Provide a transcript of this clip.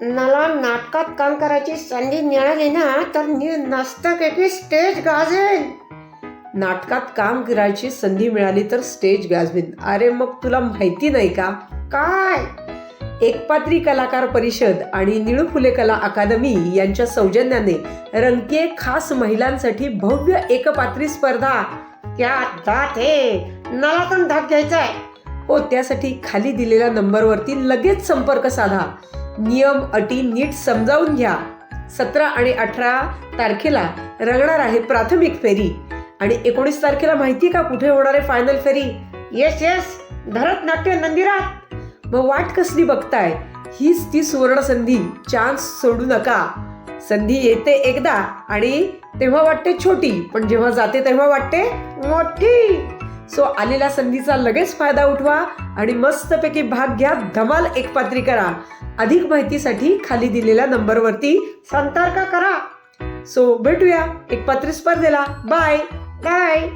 मला नाटकात काम करायची संधी मिळाली ना तर मी नस्तपैकी स्टेज गाजेन. नाटकात काम करायची संधी मिळाली तर स्टेज गाजवीन. अरे मग तुला माहिती नाही का? काय? एकपात्री कलाकार परिषद आणि निळू फुले कला अकादमी यांच्या सौजन्याने रंगतीय खास महिलांसाठी भव्य एकपात्री स्पर्धा. क्या दात हे! मला पण धाक घ्यायचा आहे हो त्यासाठी खाली दिलेल्या नंबरवरती लगेच संपर्क साधा. नियम अटी नीट समजावून घ्या. सतरा आणि अठरा तारखेला रंगणार आहे प्राथमिक फेरी. आणि एकोणीस तारखेला माहिती का कुठे होणार आहे फायनल फेरी? येस येस भरतनाट्य मंदिरात. मग वाट कसली बघताय? हीच ती सुवर्ण संधी चान्स सोडू नका. संधी येते एकदा आणि तेव्हा वाटते छोटी. पण जेव्हा जाते तेव्हा वाटते मोठी. सो आलेल्या संधीचा लगेच फायदा उठवा आणि मस्तपैकी भाग घ्या धमाल एकपात्री करा. अधिक माहितीसाठी खाली दिलेल्या नंबरवरती संपर्क करा. सो भेटूया एकपात्री स्पर्धेला. Bye bye